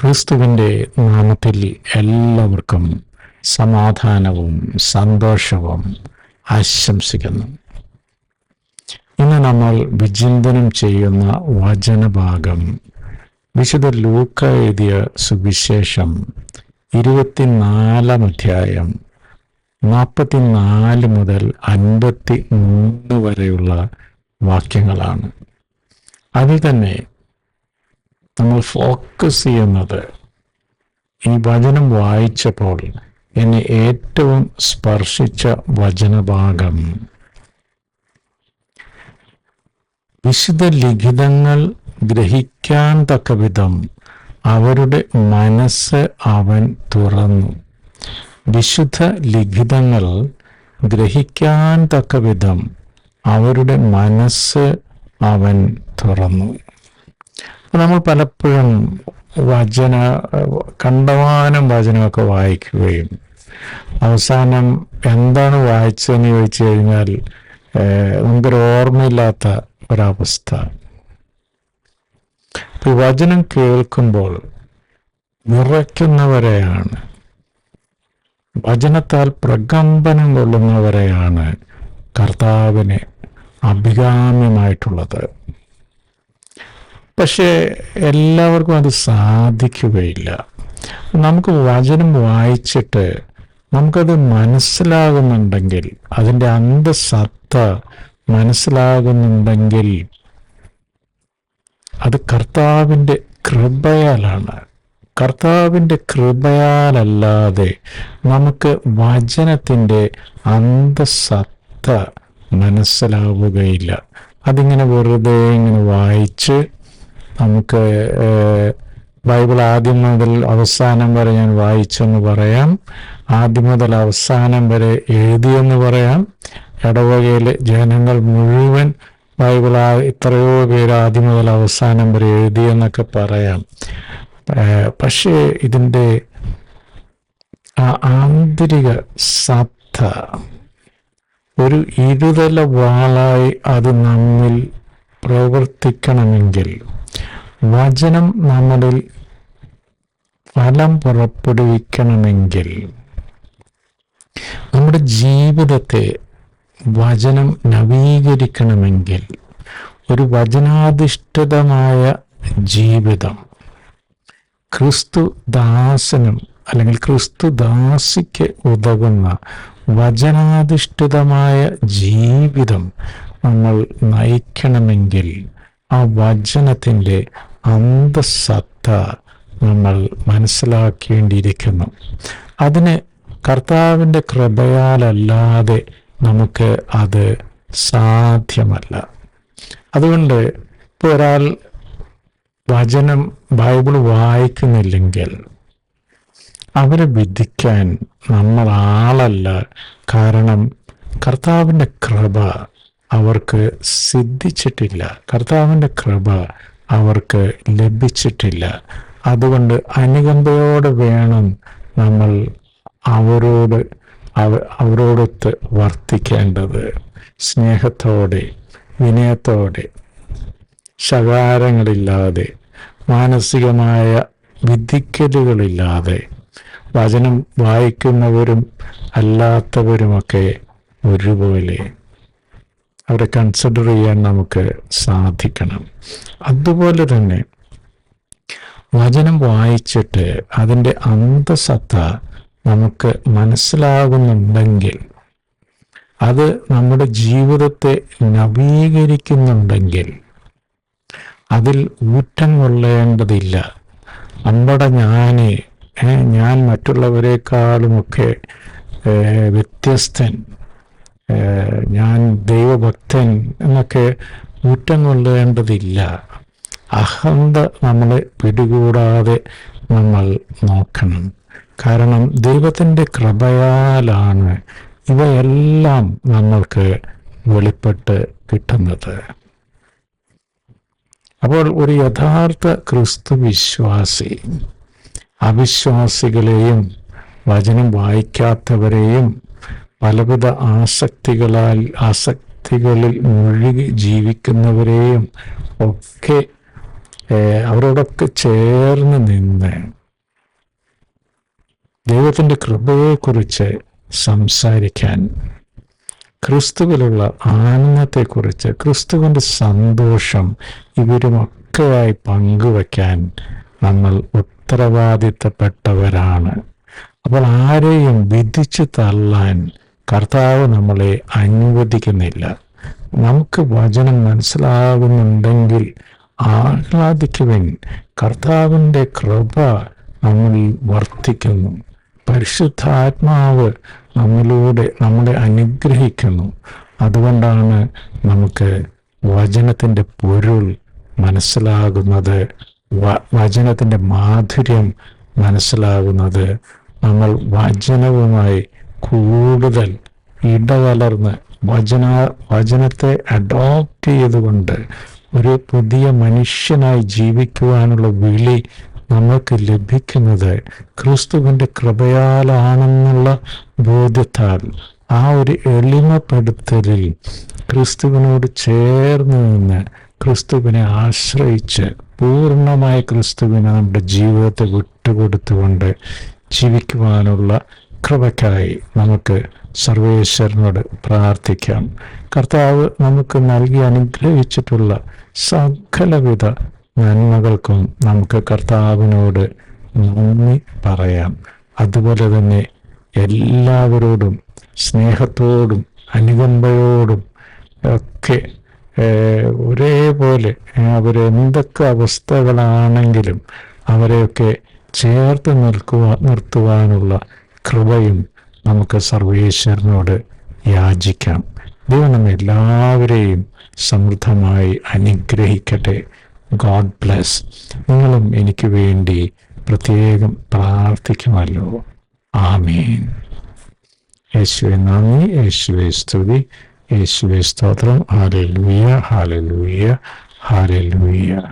ക്രിസ്തുവിന്റെ നാമത്തിൽ എല്ലാവർക്കും സമാധാനവും സന്തോഷവും ആശംസിക്കുന്നു. ഇന്ന് നമ്മൾ വിചിന്തനം ചെയ്യുന്ന വചനഭാഗം വിശുദ്ധ ലൂക്ക എഴുതിയ സുവിശേഷം ഇരുപത്തിനാലാം അധ്യായം നാൽപ്പത്തിനാല് മുതൽ അൻപത്തി മൂന്ന് വരെയുള്ള വാക്യങ്ങളാണ്. അതിൽ തന്നെ നമ്മൾ ഫോക്കസ് ചെയ്യുന്നത് ഈ വചനം വായിച്ചപ്പോൾ എന്നെ ഏറ്റവും സ്പർശിച്ച വചനഭാഗം. വിശുദ്ധ ലിഖിതങ്ങൾ ഗ്രഹിക്കാൻ തക്ക വിധം അവരുടെ മനസ്സ് അവൻ തുറന്നു. വിശുദ്ധ ലിഖിതങ്ങൾ ഗ്രഹിക്കാൻ തക്ക വിധം അവരുടെ മനസ്സ് അവൻ തുറന്നു. നമ്മൾ പലപ്പോഴും വചന കണ്ടമാനം വചനമൊക്കെ വായിക്കുകയും അവസാനം എന്താണ് വായിച്ചതെന്ന് ചോദിച്ചു കഴിഞ്ഞാൽ നമുക്കൊരു ഓർമ്മയില്ലാത്ത ഒരവസ്ഥ. വചനം കേൾക്കുമ്പോൾ നിറയ്ക്കുന്നവരെയാണ്. വചനത്താൽ പ്രകമ്പനം കൊള്ളുന്നവരെയാണ് കർത്താവിന് അഭികാമ്യമായിട്ടുള്ളത്. പക്ഷേ എല്ലാവർക്കും അത് സാധിക്കുകയില്ല. നമുക്ക് വചനം വായിച്ചിട്ട് നമുക്കത് മനസ്സിലാകുന്നുണ്ടെങ്കിൽ അതിന്റെ അന്തസത്ത മനസ്സിലാകുന്നുണ്ടെങ്കിൽ അത് കർത്താവിന്റെ കൃപയാലാണ്. കർത്താവിന്റെ കൃപയാലല്ലാതെ നമുക്ക് വചനത്തിന്റെ അന്തസത്ത മനസ്സിലാവുകയില്ല. അതിങ്ങനെ വെറുതെ ഇങ്ങനെ വായിച്ച് നമുക്ക് ബൈബിൾ ആദ്യം മുതൽ അവസാനം വരെ ഞാൻ വായിച്ചെന്ന് പറയാം. ആദ്യം മുതൽ അവസാനം വരെ എഴുതിയെന്ന് പറയാം. ഇടവകയിലെ ജനങ്ങൾ മുഴുവൻ ബൈബിൾ എത്രയോ പേര് ആദ്യം മുതൽ അവസാനം വരെ എഴുതിയെന്നൊക്കെ പറയാം. പക്ഷേ ഇതിന്റെ ആ ആന്തരിക സത്ത ഒരു ഇരുതല വാളായി അത് നമ്മിൽ പ്രവർത്തിക്കണമെങ്കിൽ വചനം നമ്മളിൽ ഫലം പുറപ്പെടുവിക്കണമെങ്കിൽ നമ്മുടെ ജീവിതത്തെ വചനം നവീകരിക്കണമെങ്കിൽ ഒരു വചനാധിഷ്ഠിതമായ ജീവിതം ക്രിസ്തു ദാസനും അല്ലെങ്കിൽ ക്രിസ്തു ദാസിക്ക് ഉതകുന്ന വചനാധിഷ്ഠിതമായ ജീവിതം നമ്മൾ നയിക്കണമെങ്കിൽ ആ വചനത്തിന്റെ അന്തസത്ത നമ്മൾ മനസ്സിലാക്കേണ്ടിയിരിക്കുന്നു. അതിന് കർത്താവിന്റെ കൃപയാലല്ലാതെ നമുക്ക് അത് സാധ്യമല്ല. അതുകൊണ്ട് ഇപ്പോൾ ഒരാൾ വചനം ബൈബിൾ വായിക്കുന്നില്ലെങ്കിൽ അവരെ വിധിക്കാൻ നമ്മൾ ആളല്ല. കാരണം കർത്താവിന്റെ കൃപ അവർക്ക് സിദ്ധിച്ചിട്ടില്ല. കർത്താവിന്റെ കൃപ അവർക്ക് ലഭിച്ചിട്ടില്ല. അതുകൊണ്ട് അനുകമ്പയോടെ വേണം നമ്മൾ അവരോട് അവ- അവരോടൊത്ത് വർത്തിക്കേണ്ടത്. സ്നേഹത്തോടെ വിനയത്തോടെ ശകാരങ്ങളില്ലാതെ മാനസികമായ വിധിക്കലുകളില്ലാതെ വചനം വായിക്കുന്നവരും അല്ലാത്തവരുമൊക്കെ ഒരുപോലെ അവരെ കൺസിഡർ ചെയ്യാൻ നമുക്ക് സാധിക്കണം. അതുപോലെ തന്നെ വചനം വായിച്ചിട്ട് അതിന്റെ അന്തസത്ത നമുക്ക് മനസ്സിലാകുന്നുണ്ടെങ്കിൽ അത് നമ്മുടെ ജീവിതത്തെ നവീകരിക്കുന്നുണ്ടെങ്കിൽ അതിൽ ഊറ്റം കൊള്ളേണ്ടതില്ല. അമ്പട ഞാൻ ഞാൻ മറ്റുള്ളവരെക്കാളുമൊക്കെ വ്യത്യസ്തൻ. ഞാൻ ദൈവഭക്തൻ എന്നൊക്കെ ഊറ്റം കൊള്ളേണ്ടതില്ല അഹന്ത നമ്മളെ പിടികൂടാതെ നമ്മൾ നോക്കണം. കാരണം ദൈവത്തിന്റെ കൃപയാലാണ് ഇവയെല്ലാം നമ്മൾക്ക് വെളിപ്പെട്ട് കിട്ടുന്നത്. അപ്പോൾ ഒരു യഥാർത്ഥ ക്രിസ്തു വിശ്വാസി അവിശ്വാസികളെയും വചനം വായിക്കാത്തവരെയും പലവിധ ആസക്തികളാൽ ആസക്തികളിൽ മുഴുകി ജീവിക്കുന്നവരെയും ഒക്കെ അവരോടൊക്കെ ചേർന്ന് നിന്ന് ദൈവത്തിന്റെ കൃപയെക്കുറിച്ച് സംസാരിക്കാൻ ക്രിസ്തുവിലുള്ള ആനന്ദത്തെക്കുറിച്ച് ക്രിസ്തുവിന്റെ സന്തോഷം ഇവരുമൊക്കെയായി പങ്കുവയ്ക്കാൻ നമ്മൾ ഉത്തരവാദിത്തപ്പെട്ടവരാണ്. അപ്പോൾ ആരെയും വിധിച്ചു തള്ളാൻ കർത്താവ് നമ്മളെ അനുവദിക്കുന്നില്ല. നമുക്ക് വചനം മനസ്സിലാകുന്നുണ്ടെങ്കിൽ ആഹ്ലാദിക്കുവൻ. കർത്താവിന്റെ കൃപ നമ്മളിൽ വർദ്ധിക്കുന്നു പരിശുദ്ധാത്മാവ് നമ്മളിലൂടെ നമ്മളെ അനുഗ്രഹിക്കുന്നു. അതുകൊണ്ടാണ് നമുക്ക് വചനത്തിന്റെ പൊരുൾ മനസ്സിലാകുന്നത് വചനത്തിന്റെ മാധുര്യം മനസ്സിലാകുന്നത്. നമ്മൾ വചനവുമായി കൂടുതൽ ഇടകലർന്ന് വചന വചനത്തെ അഡോപ്റ്റ് ചെയ്തുകൊണ്ട് ഒരു പുതിയ മനുഷ്യനായി ജീവിക്കുവാനുള്ള വിളി നമുക്ക് ലഭിക്കുന്നത് ക്രിസ്തുവിന്റെ കൃപയാലാണെന്നുള്ള ബോധ്യത്താൽ. ആ ഒരു എളിമപ്പെടുത്തലിൽ ക്രിസ്തുവിനോട് ചേർന്ന് നിന്ന് ക്രിസ്തുവിനെ ആശ്രയിച്ച് പൂർണമായ ക്രിസ്തുവിനെ നമ്മുടെ ജീവിതത്തെ വിട്ടുകൊടുത്തുകൊണ്ട് ജീവിക്കുവാനുള്ള കൃപയ്ക്കായി നമുക്ക് സർവേശ്വരനോട് പ്രാർത്ഥിക്കാം. കർത്താവ് നമുക്ക് നൽകി അനുഗ്രഹിച്ചിട്ടുള്ള സകലവിധ നന്മകൾക്കും നമുക്ക് കർത്താവിനോട് നന്ദി പറയാം. അതുപോലെ തന്നെ എല്ലാവരോടും സ്നേഹത്തോടും അനുകമ്പയോടും ഒക്കെ ഒരേപോലെ അവരെന്തൊക്കെ അവസ്ഥകളാണെങ്കിലും അവരെയൊക്കെ ചേർത്ത് നിൽക്കുവാ നിർത്തുവാനുള്ള കൃപയും നമുക്ക് സർവേശ്വരനോട് യാചിക്കാം. ദൈവം നമ്മെ എല്ലാവരെയും സമൃദ്ധമായി അനുഗ്രഹിക്കട്ടെ. ഗോഡ് ബ്ലെസ് നിങ്ങളും എനിക്ക് വേണ്ടി പ്രത്യേകം പ്രാർത്ഥിക്കുമല്ലോ. ആമീൻ. യേശുവെ നന്ദി യേശുവെ സ്തുതി യേശുവെ സ്തോത്രം. ഹാലലുയ ഹാലലുയ ഹാലലുയ